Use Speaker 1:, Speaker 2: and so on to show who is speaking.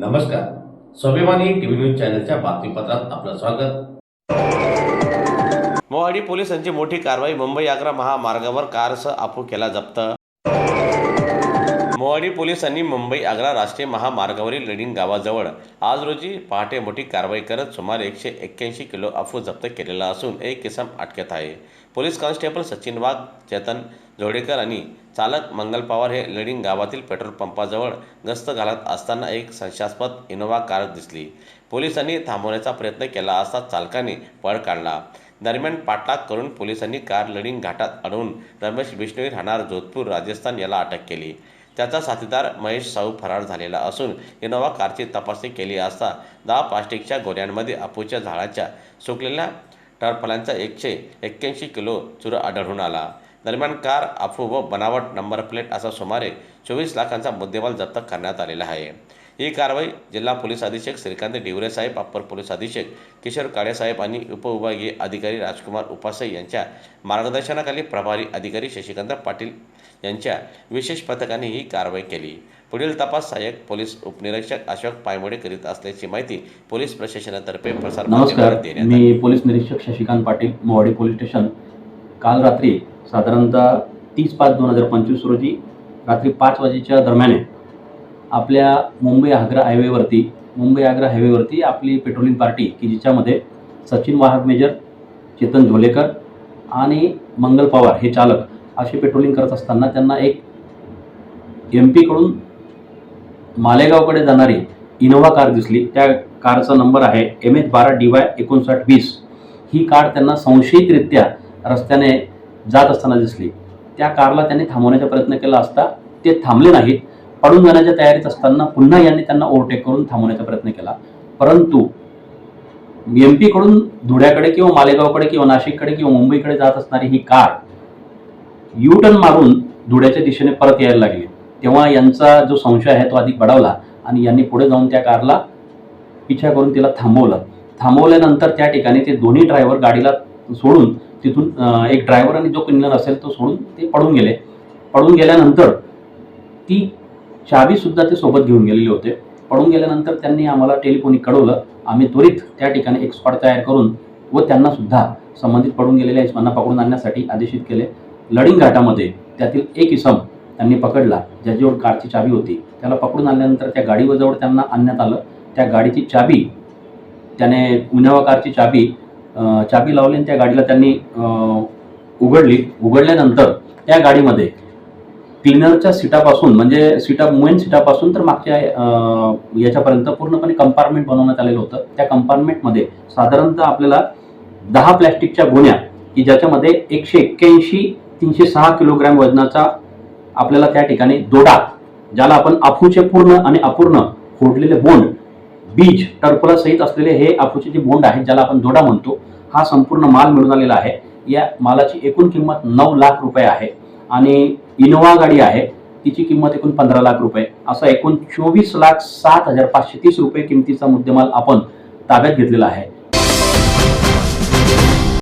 Speaker 1: नमस्कार. स्वाभिमानी TV news चॅनलच्या बातमीपत्रात आपलं स्वागत. मोहाडी पोलिसांची मोठी कारवाई मुंबई आग्रा महामार्गावर कारसह आपू केला जप्त. मोहाडी पोलिसांनी मुंबई आग्रा राष्ट्रीय महामार्गावरील लेडिंग गावाजवळ आज रोजी पहाटे मोठी कारवाई करत सुमारे एकशे एक्क्याऐंशी किलो अफू जप्त केलेला असून एक किसम अटकेत आहे. पोलीस कॉन्स्टेबल सचिन वाघ चेतन जोडेकर आणि चालक मंगल पवार हे लडिंग गावातील पेट्रोल पंपाजवळ गस्त घालत असताना एक संशयास्पद इनोव्हा कार दिसली. पोलिसांनी थांबवण्याचा प्रयत्न केला असता चालकाने पळ काढला. दरम्यान पाठलाग करून पोलिसांनी कार लडिंग घाटात अडवून रमेश बिष्णोई राहणार जोधपूर राजस्थान याला अटक केली. त्याचा साथीदार महेश साऊ फरार झालेला असून इनोव्हा कारची तपासणी केली असता दहा प्लास्टिकच्या गोऱ्यांमध्ये अपूच्या झाडाच्या सुकलेल्या टरफलांचा एकशे एक्क्याऐंशी किलो चुरा आढळून आला. दरम्यान कार अफू व बनावट नंबर प्लेट असा सुमारे चोवीस लाखांचा मुद्देमाल जप्त करण्यात आलेला आहे. ही कारवाई जिल्हा पोलीस अधीक्षक श्रीकांत डिवरे साहेब अप्पर पोलीस अधीक्षक किशोर काळेसाहेब आणि उपविभागीय अधिकारी राजकुमार उपासे यांच्या मार्गदर्शनाखाली प्रभारी अधिकारी शशिकांत पाटील यांच्या विशेष पथकाने ही कारवाई केली. पुढील तपास सहाय्यक पोलीस उपनिरीक्षक अशोक पायमोडे करीत असल्याची माहिती पोलीस प्रशासनातर्फे प्रसार
Speaker 2: नमस्कार. मी पोलीस निरीक्षक शशिकांत पाटील मोवाडी पोलीस स्टेशन. काल रात्री साधारणतः तीस पाच दोन हजार पंचवीस रोजी रात्री पाच वाजेच्या दरम्यान आपल्या मुंबई आग्रा हायवेवरती मुंबई आग्रा हायवेवरती आपली पेट्रोलिंग पार्टी की जिच्यामध्ये सचिन वाहक मेजर चेतन झोलेकर आणि मंगल पवार हे चालक असे पेट्रोलिंग करत असताना त्यांना एक एम पीकडून मालेगावकडे जाणारी इनोव्हा कार दिसली. त्या कारचा नंबर आहे एम एच बारा डी वाय एकोणसाठ वीस. ही कार त्यांना संशयितरित्या रस्त्याने जात असताना दिसली. त्या कारला त्यांनी थांबवण्याचा प्रयत्न केला असता ते थांबले नाहीत. पडून जाण्याच्या तयारीत असताना पुन्हा यांनी त्यांना ओव्हरटेक करून थांबवण्याचा प्रयत्न केला. परंतु एम पीकडून धुळ्याकडे किंवा मालेगावकडे किंवा नाशिककडे किंवा मुंबईकडे जात असणारी ही कार यू टर्न मारून धुळ्याच्या दिशेने परत यायला लागली. तेव्हा यांचा जो संशय आहे तो अधिक बढावला आणि यांनी पुढे जाऊन त्या कारला पिछा करून तिला थांबवलं. थांबवल्यानंतर त्या ठिकाणी ते दोन्ही ड्रायव्हर गाडीला सोडून तिथून एक ड्रायव्हर आणि जो क्लिनर असेल तो सोडून ते पडून गेले. पडून गेल्यानंतर ती चावीसुद्धा ते सोबत घेऊन गेलेले होते. पडून गेल्यानंतर त्यांनी आम्हाला टेलिफोनिक कळवलं आम्ही त्वरित त्या ठिकाणी एक स्पॉट तयार करून व त्यांना सुद्धा संबंधित पडून गेलेल्या इसमांना पकडून आणण्यासाठी आदेशित केले. लडिंग घाटामध्ये त्यातील एक इसम त्यांनी पकडला ज्याच्याजवळ कारची चावी होती. त्याला पकडून आणल्यानंतर त्या गाडीजवळ त्यांना आणण्यात आलं. त्या गाडीची चाबी त्याने उन्हावा कारची चाबी चाबी लावली आणि त्या गाडीला त्यांनी उघडली. उघडल्यानंतर त्या गाडीमध्ये क्लिनरच्या सीटापासून म्हणजे सीटा मेन सीटापासून तर मागच्या याच्यापर्यंत पूर्णपणे कंपार्टमेंट बनवण्यात आलेलं होतं. त्या कंपार्टमेंटमध्ये साधारणतः आपल्याला दहा प्लॅस्टिकच्या गुण्या की ज्याच्यामध्ये एकशे एक्क्याऐंशी तीनशे सहा किलोग्रॅम वजनाचा आपल्याला त्या ठिकाणी दोडा ज्याला आपण अफूचे पूर्ण आणि अपूर्ण फोडलेले बोंड बीज टर्फला सहित असलेले हे अफूचे जे बोंड आहेत ज्याला आपण दोडा म्हणतो हा संपूर्ण माल मिळून आलेला आहे. या मालाची एकूण किंमत नऊ लाख रुपये आहे आणि इनोवा गाडी आहे तिची किंमत एकूण पंधरा लाख रुपये. असा एकूण चोवीस लाख सात हजार पाचशे तीस रुपये किमतीचा मुद्देमाल आपण ताब्यात घेतलेला आहे.